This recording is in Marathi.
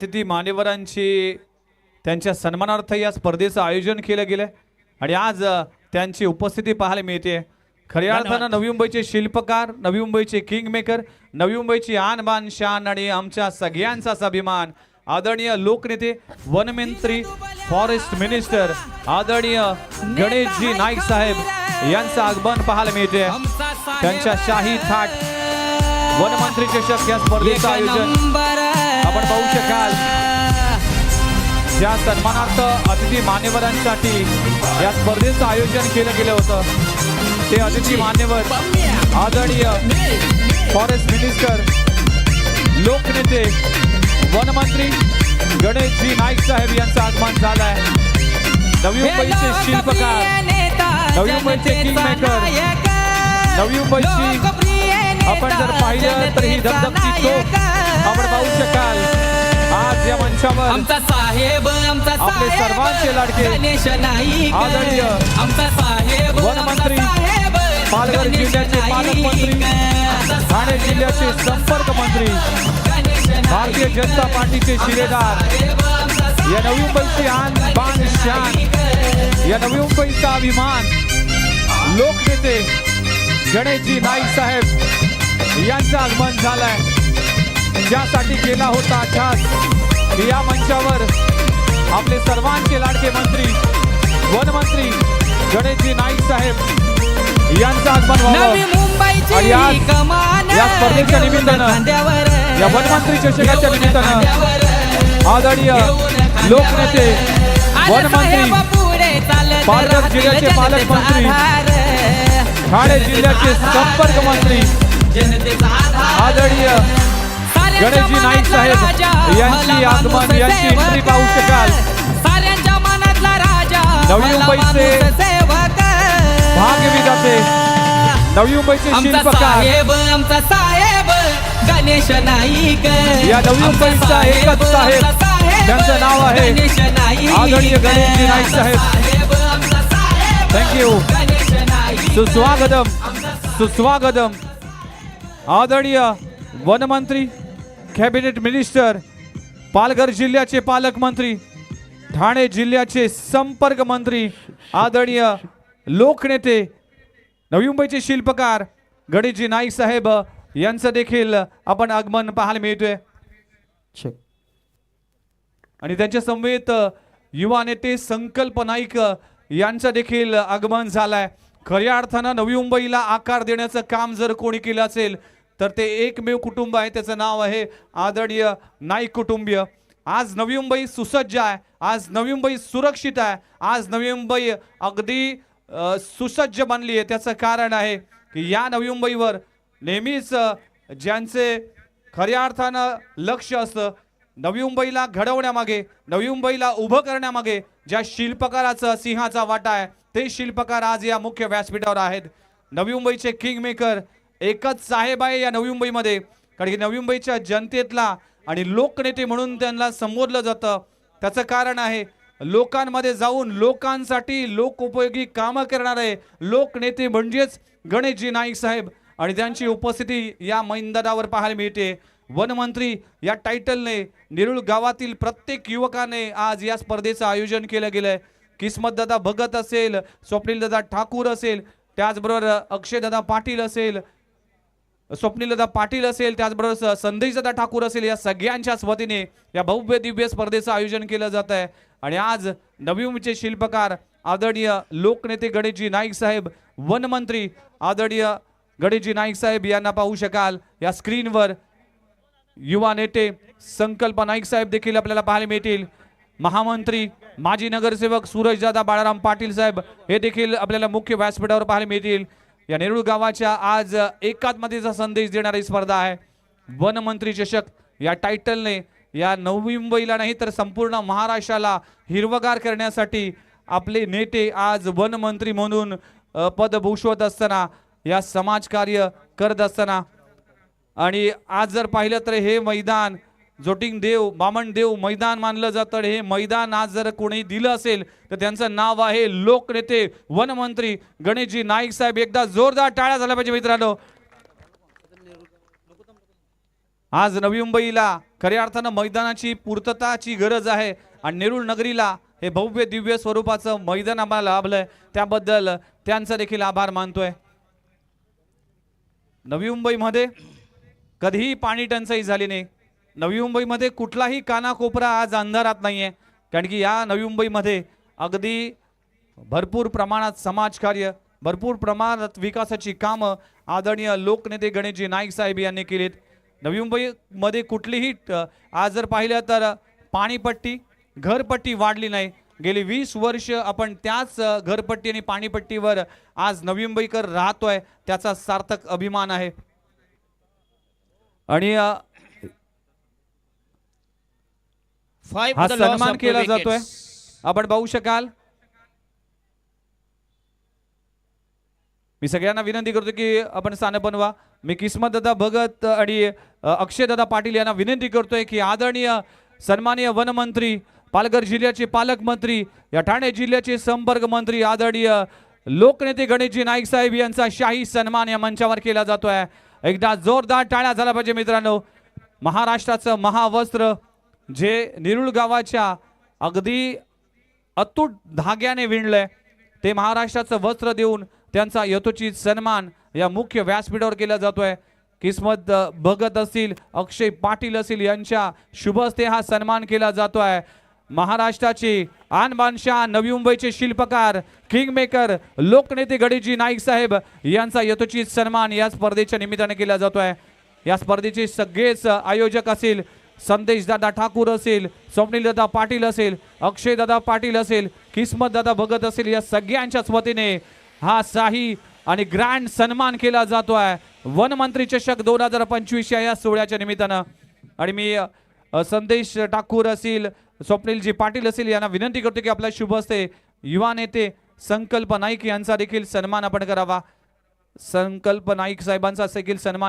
अतिथी मान्यवरांची त्यांच्या सन्मानार्थ या स्पर्धेचं आयोजन केलं गेलं आणि आज त्यांची उपस्थिती पाहायला मिळते. खऱ्या अर्थानं नवी मुंबईचे शिल्पकार नवी मुंबईचे किंग मेकर नवी मुंबईची आन बान शान आणि आमच्या सगळ्यांचाच अभिमान. आदरणीय लोकनेते वनमंत्री फॉरेस्ट मिनिस्टर आदरणीय गणेशजी नाईक साहेब यांचं आगमन पाहायला मिळते. त्यांच्या शाही थाट वनमंत्री चषक या स्पर्धेचं आयोजन. आपण पाहू शकाल. ज्या सन्मानार्थ अतिथी मान्यवरांसाठी या स्पर्धेचं आयोजन केलं गेलं होतं. ते अतिथी मान्यवर आदरणीय फॉरेस्ट मिनिस्टर लोकनेते वनमंत्री गणेशजी नाईक साहेब यांचं आगमन झालं आहे नवी मुंबईचे शिल्पकार नवी मुंबईचे किंग मेकर नवी मुंबईची आपण जर पाहिलं तर ही धगधगती चोख आपण पाहू शकाल आज या मंचावर आमचा साहेब आमचा आपले सर्वांचे लाडके गणेश नाईक आदरणीय आमचा साहेब वनमंत्री, पालघर जिल्ह्याचे. पालकमंत्री, ठाणे जिल्ह्याचे संपर्क मंत्री. भारतीय जनता पार्टीचे शिलेदार या नवी मुंबईची आन बान शान या नवी मुंबईचा अभिमान लोकनेते गणेशजी नाईक साहेब यांचं आगमन झालंय. ज्यासाठी केला होता खास या मंचावर आपले सर्वांचे लाडके मंत्री वनमंत्री गणेशजी नाईक साहेब यांचं आगमन या स्पर्धेच्या निमित्तानं, या वनमंत्री चषकाच्या निमित्तानं, आदरणीय लोकनेते. वनमंत्री पालघर राहतील जिल्ह्याचे पालकमंत्री. ठाणे जिल्ह्याचे संपर्क मंत्री. आदरणीय गणेशजी नाईक साहेब यांची आगमन, यांची entry पाहू शकाल. साऱ्यांच्या मनातला राजा नवी मुंबईचे सेवक. भाग्यविधाते नवी मुंबईचे शिल्पकार साहेब आमचा साहेब गणेश नाईक या नवी मुंबईचा एकच साहेब, ज्यांचं नाव आहे गणेश नाईक. आदरणीय गणेशजी नाईक साहेब. थँक्यू. सुस्वागतम सुस्वागतम. आदरणीय वनमंत्री कॅबिनेट मिनिस्टर पालघर जिल्ह्याचे पालकमंत्री ठाणे जिल्ह्याचे संपर्क मंत्री आदरणीय लोकनेते नवी मुंबईचे शिल्पकार गणेशजी नाईक साहेब यांचं देखील आपण आगमन पाहायला मिळतोय. आणि त्यांच्या समवेत युवा नेते संकल्प नाईक यांचं देखील आगमन झालंय. खऱ्या अर्थानं नवी मुंबईला आकार देण्याचं काम जर कोणी केलं असेल तर ते एकमेव कुटुंब आहे त्याचं नाव आहे आदरणीय नाईक कुटुंबीय. आज नवी मुंबई सुसज्ज आहे आज नवी मुंबई सुरक्षित आहे आज नवी मुंबई अगदी सुसज्ज बनली आहे. त्याचं कारण आहे की या नवी मुंबईवर नेहमीच ज्यांचे खऱ्या अर्थानं लक्ष असतं नवी मुंबईला घडवण्यामागे नवी मुंबईला उभं करण्यामागे ज्या शिल्पकाराचं सिंहाचा वाटा आहे ते शिल्पकार आज या मुख्य व्यासपीठावर आहेत. नवी मुंबईचे किंग मेकर एकच साहेब आहे या नवी मुंबईमध्ये. कारण की नवी मुंबईच्या जनतेतला आणि लोकनेते म्हणून त्यांना संबोधलं जातं. त्याचं कारण आहे लोकांमध्ये जाऊन लोकांसाठी लोकोपयोगी कामं करणारे लोकनेते म्हणजेच गणेशजी नाईक साहेब. आणि त्यांची उपस्थिती या मैदानावर पाहायला मिळते. वनमंत्री या टायटलने नेरूळ गावातील प्रत्येक युवकाने आज या स्पर्धेचं आयोजन केलं गेलंय. किस्मतदादा भगत असेल स्वप्नीलदादा ठाकूर असेल त्याचबरोबर अक्षयदादा पाटील असेल स्वप्नीलदा पाटील असेल त्याचबरोबर संदेशदादा ठाकूर असेल या सगळ्यांच्याच वतीने या भव्य दिव्य स्पर्धेचं आयोजन केलं जात आहे. आणि आज नवी शिल्पकार आदरणीय लोकनेते गणेशजी नाईक साहेब वनमंत्री आदरणीय गणेशजी नाईक साहेब यांना पाहू शकाल. या स्क्रीनवर युवा नेते संकल्प नाईक साहेब देखील आपल्याला पाहायला मिळतील. महामंत्री माजी नगरसेवक सूरजदादा बाळाराम पाटील साहेब हे देखील आपल्याला मुख्य व्यासपीठावर पाहायला मिळतील. या नेरूळ गावाच्या आज एकात्मतेचा संदेश देणारी स्पर्धा आहे. वनमंत्री चषक या टायटलने या नवी मुंबईला नाही तर संपूर्ण महाराष्ट्राला हिरवगार करण्यासाठी आपले नेते आज वनमंत्री म्हणून पद भूषवत असताना या समाजकार्य करत असताना. आणि आज जर पाहिलं तर हे मैदान जोटिंग देव बामण देव मैदान मानलं जातं. हे मैदान आज जर कोणी दिलं असेल तर त्यांचं नाव आहे लोकनेते वनमंत्री गणेशजी नाईक साहेब. एकदा जोरदार टाळ्या झाल्या पाहिजे मित्रांनो. आज नवी मुंबईला खऱ्या अर्थानं मैदानाची पूर्तताची गरज आहे. आणि नेरुळ नगरीला हे भव्य दिव्य स्वरूपाचं मैदान आम्हाला लाभलंय. त्याबद्दल त्यांचा देखील आभार मानतोय. नवी मुंबईमध्ये कधीही पाणी टंचाई झाली नाही. नवी मुंबईमध्ये कुठलाही कानाकोपरा आज अंधारात नाहीये. कारण की या नवी मुंबईमध्ये अगदी भरपूर प्रमाणात समाजकार्य भरपूर प्रमाणात विकासाची कामं आदरणीय लोकनेते गणेशजी नाईक साहेब यांनी केलीत. नवी मुंबईमध्ये कुठलीही आज जर पाहिलं तर पाणीपट्टी घरपट्टी वाढली नाही. गेली वीस वर्ष आपण त्याच घरपट्टी आणि पाणीपट्टीवर आज नवी मुंबईकर राहतोय त्याचा सार्थक अभिमान आहे. आणि हा सन्मान केला. जातोय. आपण पाहू शकाल. मी सगळ्यांना विनंती करतो की आपण स्थान बनवा. मी किस्मत दादा भगत आणि अक्षय दादा पाटील यांना विनंती करतोय की आदरणीय सन्माननीय वनमंत्री पालघर जिल्ह्याचे पालकमंत्री या ठाणे जिल्ह्याचे संपर्क मंत्री आदरणीय लोकनेते गणेशजी नाईक साहेब यांचा शाही सन्मान या मंचावर केला जातोय. एकदा जोरदार टाळ्या झाला पाहिजे मित्रांनो. महाराष्ट्राचं महावस्त्र जे निरुळ गावाच्या अगदी अतूट धाग्याने विणलंय ते महाराष्ट्राचं वस्त्र देऊन त्यांचा यथोचित सन्मान या मुख्य व्यासपीठावर केला जातोय. किस्मत भगत असतील अक्षय पाटील असतील यांच्या शुभस्ते हा सन्मान केला जातोय. महाराष्ट्राची आनबानशा नवी मुंबईचे शिल्पकार किंग मेकर लोकनेते गडीजी नाईक साहेब यांचा यथोचित सन्मान या स्पर्धेच्या निमित्ताने केला जातोय. या स्पर्धेचे सगळेच आयोजक असतील संदेश दादा ठाकूर असेल स्वप्नील दादा पाटील असेल अक्षय दादा पाटील असेल किस्मत दादा भगत असेल या सगळ्यांच्याच वतीने हा शाही आणि ग्रँड सन्मान केला जातो आहे वनमंत्री चषक दोन हजार पंचवीस या सोहळ्याच्या निमित्तानं. आणि मी संदेश ठाकूर असेल स्वप्नीलजी पाटील असेल यांना विनंती करतो की आपल्या शुभ असते युवा नेते संकल्प नाईक यांचा देखील सन्मान आपण करावा. संकल्प नाईक साहेबांचा देखील सन्मान